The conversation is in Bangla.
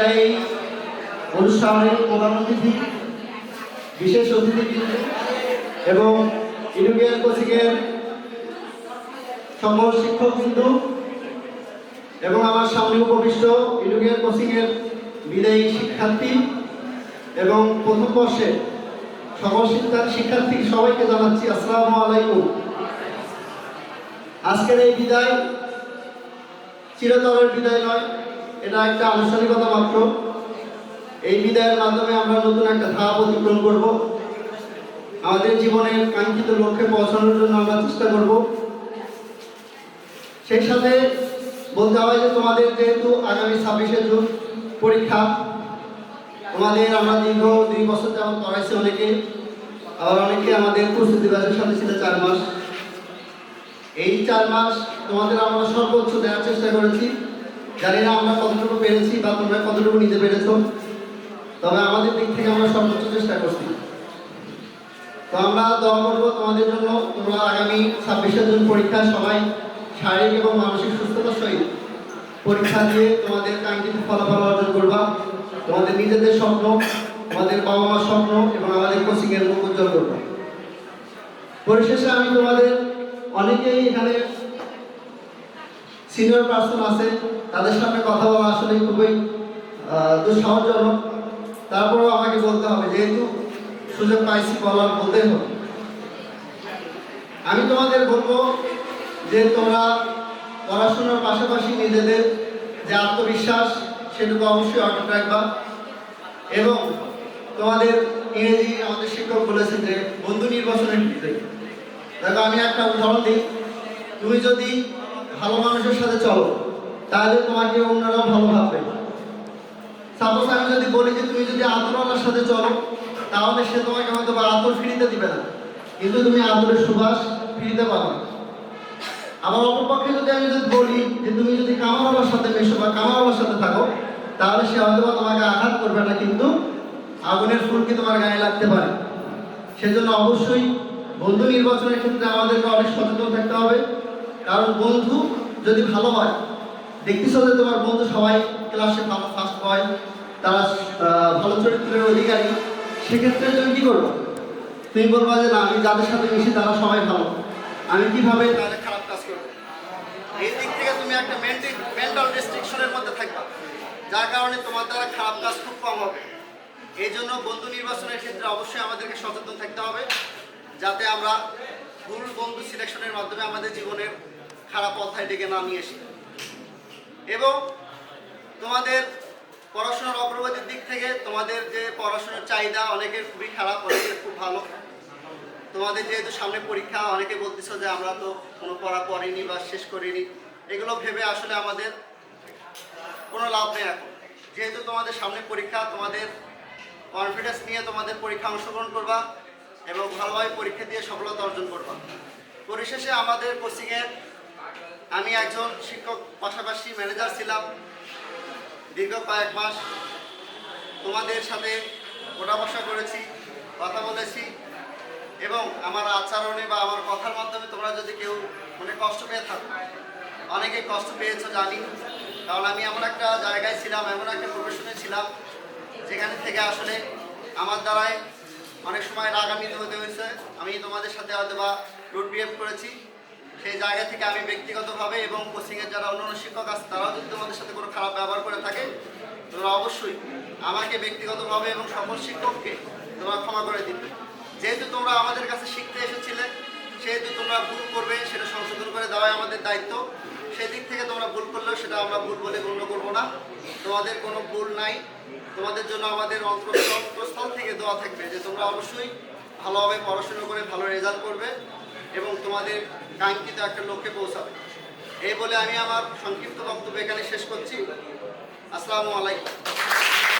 বিদায়ী অনুষ্ঠানের প্রধান অতিথি, বিশেষ অতিথি এবং ইউনিয়ন কোচিংয়ের সকল শিক্ষক বিন্দু এবং আমার সামনে উপবিষ্ট ইউনিয়ন কোচিংয়ের বিদায়ী শিক্ষার্থী এবং প্রথম বর্ষে সকল শিক্ষা শিক্ষার্থী সবাইকে জানাচ্ছি আসসালামু আলাইকুম। আজকের এই বিদায় চিরতরের বিদায় নয় এটা একটা আনুষ্ঠানিকতা মাত্র। এই বিদায়ের মাধ্যমে আমরা নতুন একটা ধাপ অতিক্রম করব। আমাদের জীবনের কাঙ্ক্ষিত লক্ষ্যে পৌঁছানোর জন্য আমরা চেষ্টা করব। সেই সাথে বলতে হয় যে তোমাদের যেহেতু আগামী ছাব্বিশে জুন পরীক্ষা, তোমাদের আমরা দীর্ঘ দুই বছর যেমন পড়াইছি অনেকে, আবার অনেকে আমাদের প্রস্তুতি ব্যাচের সাথে ছিল চার মাস। এই চার মাস তোমাদের আমরা সর্বোচ্চ দেওয়ার চেষ্টা করেছি। জানি না আমরা কতটুকু পেরেছি বা তোমরা কতটুকু নিতে পেরেছ, তবে আমাদের দিক থেকে আমরা সর্বোচ্চ চেষ্টা করছি। তো আমরা দোয়া করব তোমাদের জন্য, তোমরা আগামী ছাব্বিশে জুন পরীক্ষা সবাই শারীরিক এবং মানসিক সুস্থতার সহিত পরীক্ষা দিয়ে তোমাদের কাঙ্ক্ষিত ফলাফল অর্জন করবা। তোমাদের নিজেদের স্বপ্ন, তোমাদের বাবা মার স্বপ্ন এবং আমাদের কোচিং এর মুখ উজ্জ্বল করব। পরিশেষে আমি তোমাদের অনেকেই এখানে সিনিয়র পার্সন আছে তাদের সামনে কথা বলা আসলে খুবই আহ, দুঃসাহসজনক তারপরেও আমাকে বলতে হবে যেহেতু সুযোগ পাইছি বলার বলতেই হবে। আমি তোমাদের বলব যে তোমরা পড়াশোনার পাশাপাশি নিজেদের যে আত্মবিশ্বাস সেটুকু অবশ্যই অটুট রাখবা। এবং তোমাদের ইংরেজি আমাদের শিক্ষক বলেছেন যে বন্ধু নির্বাচনের ক্ষেত্রে দেখো আমি একটা উদাহরণ দিই। তুমি যদি ভালো মানুষের সাথে চলো, তাহলে তোমাকে অন্যরাও ভালো ভাববে। সাপোজ আমি যদি বলি যে তুমি যদি আতরওয়ালার সাথে চলো, তাহলে সে তোমাকে হয়তো বা আতর ফিরিতে দিবে না। কিন্তু তুমি আতরের সুবাস ফিরিতে পারো না। আবার অপরপক্ষে যদি আমি যদি বলি যে তুমি যদি কামারওয়ালার সাথে মেশো বা কামারওয়ালার সাথে থাকো, তাহলে সে হয়তো বা তোমাকে আঘাত করবে না, কিন্তু আগুনের ফুলকি তোমার গায়ে লাগতে পারে? সেজন্য অবশ্যই বন্ধু নির্বাচনের ক্ষেত্রে আমাদেরকে অনেক সচেতন থাকতে হবে। কারণ বন্ধু যদি ভালো হয়, দেখতেছ যে তোমার বন্ধু সবাই ক্লাসে ভালো ফার্স্ট হয় তারা ভালো চরিত্রের অধিকারী, সেক্ষেত্রে তুমি কী করব? তুমি বলবা যে, না, আমি যাদের সাথে মিশি তারা সবাই ভালো। আমি কীভাবে তাদের খারাপ কাজ করব? এই দিক থেকে তুমি একটা মেন্টাল মেন্টাল রেস্ট্রিকশনের মধ্যে থাকবা, যার কারণে তোমার দ্বারা খারাপ কাজ খুব কম হবে। এই জন্য বন্ধু নির্বাচনের ক্ষেত্রে অবশ্যই আমাদেরকে সচেতন থাকতে হবে, যাতে আমরা ভুল বন্ধু সিলেকশনের মাধ্যমে আমাদের জীবনের খারাপ অধ্যায় ডেকে না নিয়ে আসি এবং তোমাদের পড়াশোনার অগ্রগতির দিক থেকে তোমাদের যে পড়াশোনার চাহিদা অনেকের খুবই খারাপ অনেকের খুব ভালো। তোমাদের যেহেতু সামনে পরীক্ষা, অনেকে বলতেছ যে আমরা তো কোনো পড়া পড়িনি বা শেষ করিনি। এগুলো ভেবে আসলে আমাদের কোনো লাভ নেই এখন। যেহেতু তোমাদের সামনে পরীক্ষা, তোমাদের কনফিডেন্স নিয়ে তোমাদের পরীক্ষা অংশগ্রহণ করবা এবং ভালোভাবে পরীক্ষা দিয়ে সফলতা অর্জন করবা। পরিশেষে আমাদের কোচিংয়ের আমি একজন শিক্ষক, পাশাপাশি ম্যানেজার ছিলাম। দীর্ঘ কয়েক মাস তোমাদের সাথে ওঠা বসা করেছি, কথা বলেছি এবং আমার আচরণে বা আমার কথার মাধ্যমে তোমরা যদি কেউ মনে কষ্ট পেয়ে থাকো অনেকে কষ্ট পেয়েছ জানি। কারণ আমি এমন একটা জায়গায় ছিলাম, এমন একটা প্রফেশনে ছিলাম, যেখানে থেকে আসলে আমার দ্বারাই অনেক সময় রাগান্বিত হতে হয়েছে। আমি তোমাদের সাথে হয়তো বা রুট বিহেভ করেছি। সেই জায়গা থেকে আমি ব্যক্তিগতভাবে এবং কোচিংয়ের যারা অন্যান্য শিক্ষক আছে, তারাও যদি তোমাদের সাথে কোনো খারাপ ব্যবহার করে থাকে, তোমরা অবশ্যই আমাকে ব্যক্তিগতভাবে এবং সকল শিক্ষককে তোমরা ক্ষমা করে দিবে। যেহেতু তোমরা আমাদের কাছে শিখতে এসেছিলে, সেহেতু তোমরা ভুল করবে, সেটা সংশোধন করে দেওয়াই আমাদের দায়িত্ব। সেদিক থেকে তোমরা ভুল করলেও সেটা আমরা ভুল বলে গণ্য করব না। তোমাদের কোনো ভুল নাই। তোমাদের জন্য আমাদের অন্তঃস্থল থেকে দোয়া থাকবে যে তোমরা অবশ্যই ভালোভাবে পড়াশুনো করে ভালো রেজাল্ট করবে। তোমাদের কাঙ্ক্ষিত একটা লক্ষ্যে পৌঁছাবে। এই বলে আমি আমার সংক্ষিপ্ত বক্তব্য এখানে শেষ করছি। আসসালামু আলাইকুম।